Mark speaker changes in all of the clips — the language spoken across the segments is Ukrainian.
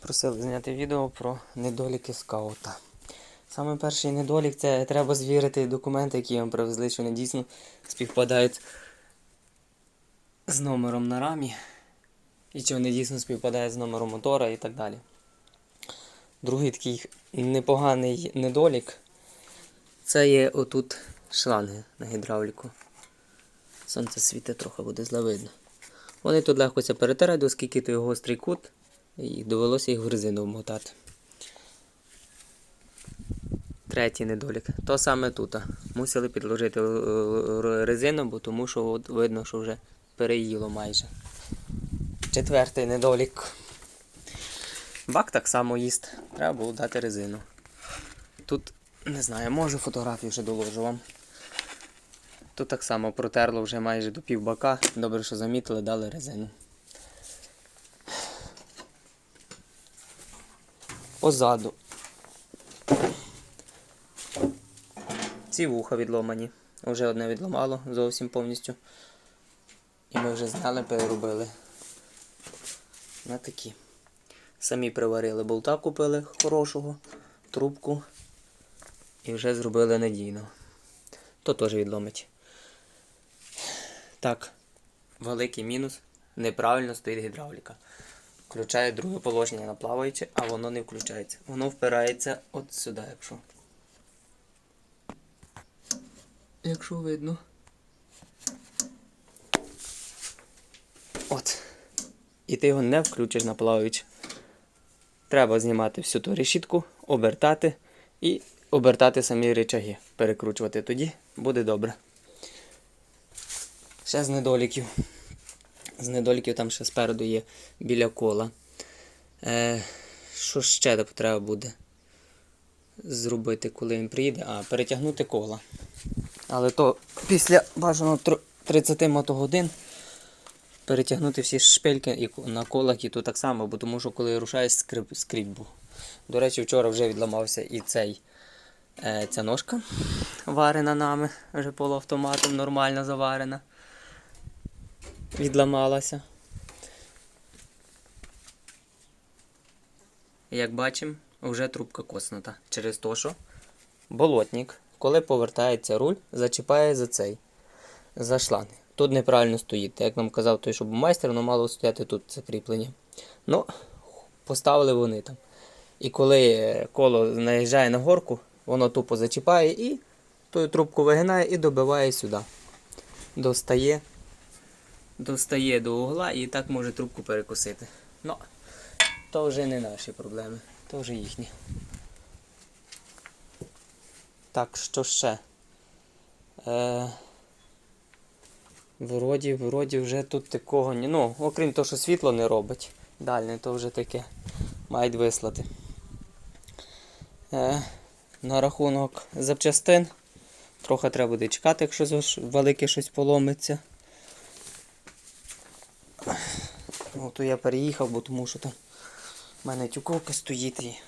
Speaker 1: Просили зняти відео про недоліки скаута. Саме перший недолік це треба звірити документи, які вам привезли, що вони дійсно співпадають з номером на рамі. І чи вони дійсно співпадають з номером мотора і так далі. Другий такий непоганий недолік це є отут шланги на гідравліку. Сонце світить трохи буде зле видно. Вони тут легко це перетирають, оскільки то його гострий кут, і довелося їх в резину вмотати. Третій недолік. То саме тут. Мусили підложити е, резину, бо тому що от видно, що вже переїло майже. Четвертий недолік. Бак так само їсть. Треба було дати резину. Тут, не знаю, може фотографію ще доложу вам. Тут так само протерло вже майже до півбака. Добре, що замітили, дали резину. Позаду. Ці вуха відломані. Вже одне відломало зовсім повністю. І ми вже зняли, переробили. На такі. Самі приварили болта, купили хорошого, трубку і вже зробили надійно. То теж відломить. Так, великий мінус. Неправильно стоїть гідравліка. Включає друге положення на плаваюче, а воно не включається. Воно впирається от сюди, якщо. Якщо видно. От. І ти його не включиш на плаваюче. Треба знімати всю ту решітку, обертати і обертати самі речаги. Перекручувати тоді буде добре. Ще з недоліків. З недоліків там ще спереду є біля кола. Е, що ще треба буде зробити, коли він приїде? А, перетягнути кола. Але то після бажано 30 мотогодин перетягнути всі шпильки на колах і то так само, бо тому що коли рушаєш скрип був. До речі, вчора вже відламався і цей, е, ця ножка варена нами, вже полуавтоматом нормально заварена. Відламалася. Як бачимо, вже трубка коснута. Через те, що болотник, коли повертається руль, зачіпає за цей, за шланг. Тут неправильно стоїть. Як нам казав той, що був майстер, воно мало стояти тут це кріплення. Ну, поставили вони там. І коли коло наїжджає на горку, воно тупо зачіпає і ту трубку вигинає і добиває сюди. Достає, достає до угла і так може трубку перекусити. Ну, то вже не наші проблеми, то вже їхні. Так, що ще? Е, вроді, вроді вже тут такого ні. Ну, окрім того, що світло не робить. Дальне, то вже таке мають вислати. Е, на рахунок запчастин. Трохи треба буде чекати, якщо велике щось поломиться. Ну, то я переїхав, бо тому що там в мене тюковка стоїть і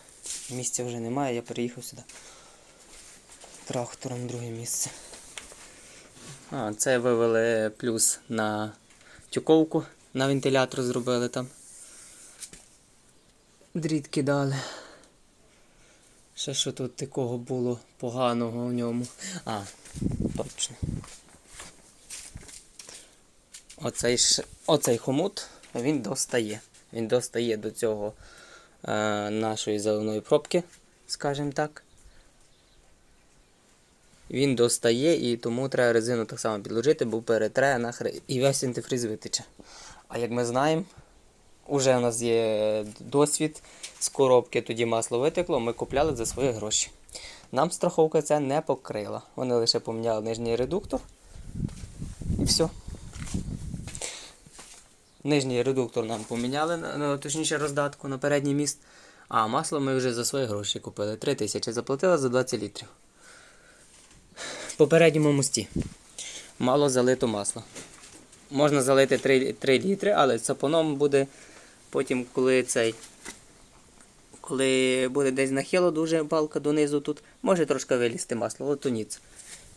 Speaker 1: місця вже немає, я переїхав сюди. Трактором друге місце. А, це вивели плюс на тюковку, на вентилятор зробили там. Дріт кидали. Ще що тут такого було поганого в ньому. А, точно. Оцей. Оцей хомут він достає. Він достає до цього е, нашої зеленої пробки, скажімо так. Він достає і тому треба резину так само підложити, бо перетре нахер і весь антифриз витече. А як ми знаємо, уже у нас є досвід з коробки, тоді масло витекло, ми купляли за свої гроші. Нам страховка це не покрила. Вони лише поміняли нижній редуктор. І все. Нижній редуктор нам поміняли, на- точніше роздатку на передній міст. А масло ми вже за свої гроші купили. 3 тисячі заплатили за 20 літрів. В попередньому мості. Мало залито масло. Можна залити 3, 3 літри, але сапоном буде потім, коли цей. Коли буде десь нахило дуже балка донизу тут, може трошки вилізти масло, ніц.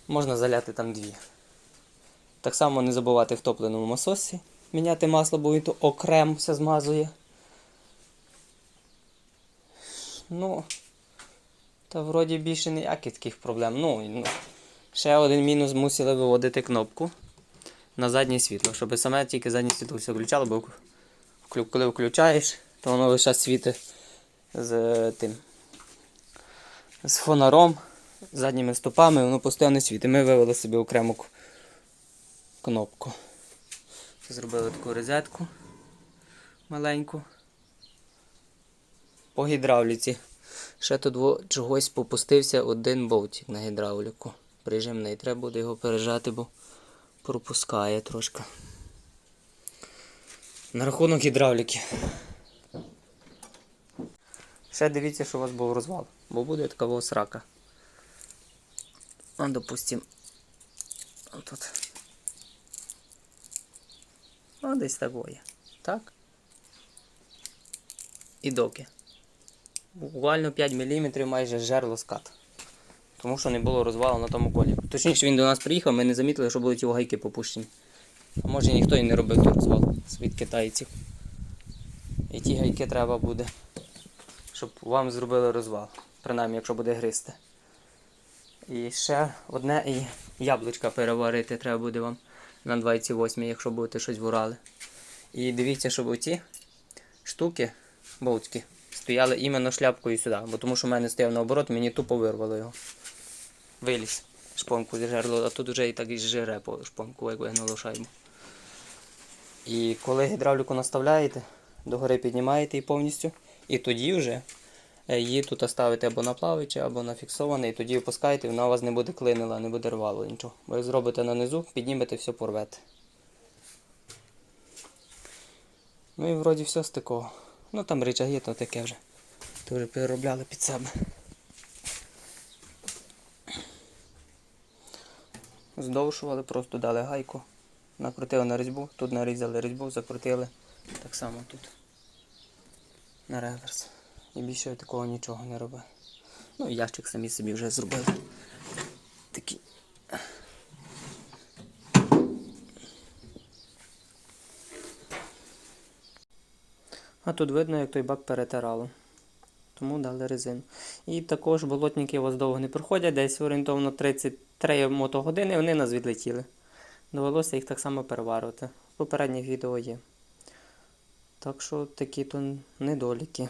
Speaker 1: Можна заляти там дві. Так само не забувати в топленому масосі міняти масло, бо він то окремо все змазує. Ну, та вроді більше ніяких таких проблем. Ну, ну, ще один мінус мусили виводити кнопку на заднє світло, щоб саме тільки заднє світло все включало, бо коли включаєш, то воно лише світить з е, тим. З фонаром, задніми стопами, воно постійно світить. Ми вивели собі окрему кнопку. Зробили таку розетку маленьку. По гідравліці. Ще тут чогось попустився один болтик на гідравліку. Прижимний. Треба буде його пережати, бо пропускає трошки. На рахунок гідравліки. Ще дивіться, що у вас був розвал, бо буде така срака. Ну, допустим. Тут. Ну, десь такое. Так? І доки. Буквально 5 мм майже жерло скат. Тому що не було розвалу на тому колі. Точніше, він до нас приїхав, ми не замітили, що будуть його гайки попущені. А може ніхто і не робив той розвал від китайців. І ті гайки треба буде, щоб вам зробили розвал. Принаймні, якщо буде гристи. І ще одне і яблучка переварити треба буде вам на 28, якщо будете щось ворали. І дивіться, щоб оці штуки, болтики, стояли іменно шляпкою сюди. Бо тому що в мене стояв наоборот, мені тупо вирвало його. Виліз шпонку з жерло, а тут вже і так і жире по шпонку, як вигнуло шайбу. І коли гідравліку наставляєте, догори піднімаєте її повністю, і тоді вже її тут ставите або на плавичі, або на фіксоване, і тоді опускаєте, вона у вас не буде клинила, не буде рвало нічого. Бо як зробите на низу, піднімете, все порвете. Ну і вроді все з такого. Ну там рычаги, то таке вже. То вже переробляли під себе. Здовшували, просто дали гайку. Накрутили на різьбу, тут нарізали різьбу, закрутили. Так само тут. На реверс. І більше я такого нічого не робив. Ну ящик самі собі вже зробили. Такий. А тут видно, як той бак перетирало. Тому дали резину. І також болотники у вас довго не проходять, десь орієнтовно 33 мотогодини вони нас відлетіли. Довелося їх так само переварювати. В попередніх відео є. Так що такі то недоліки.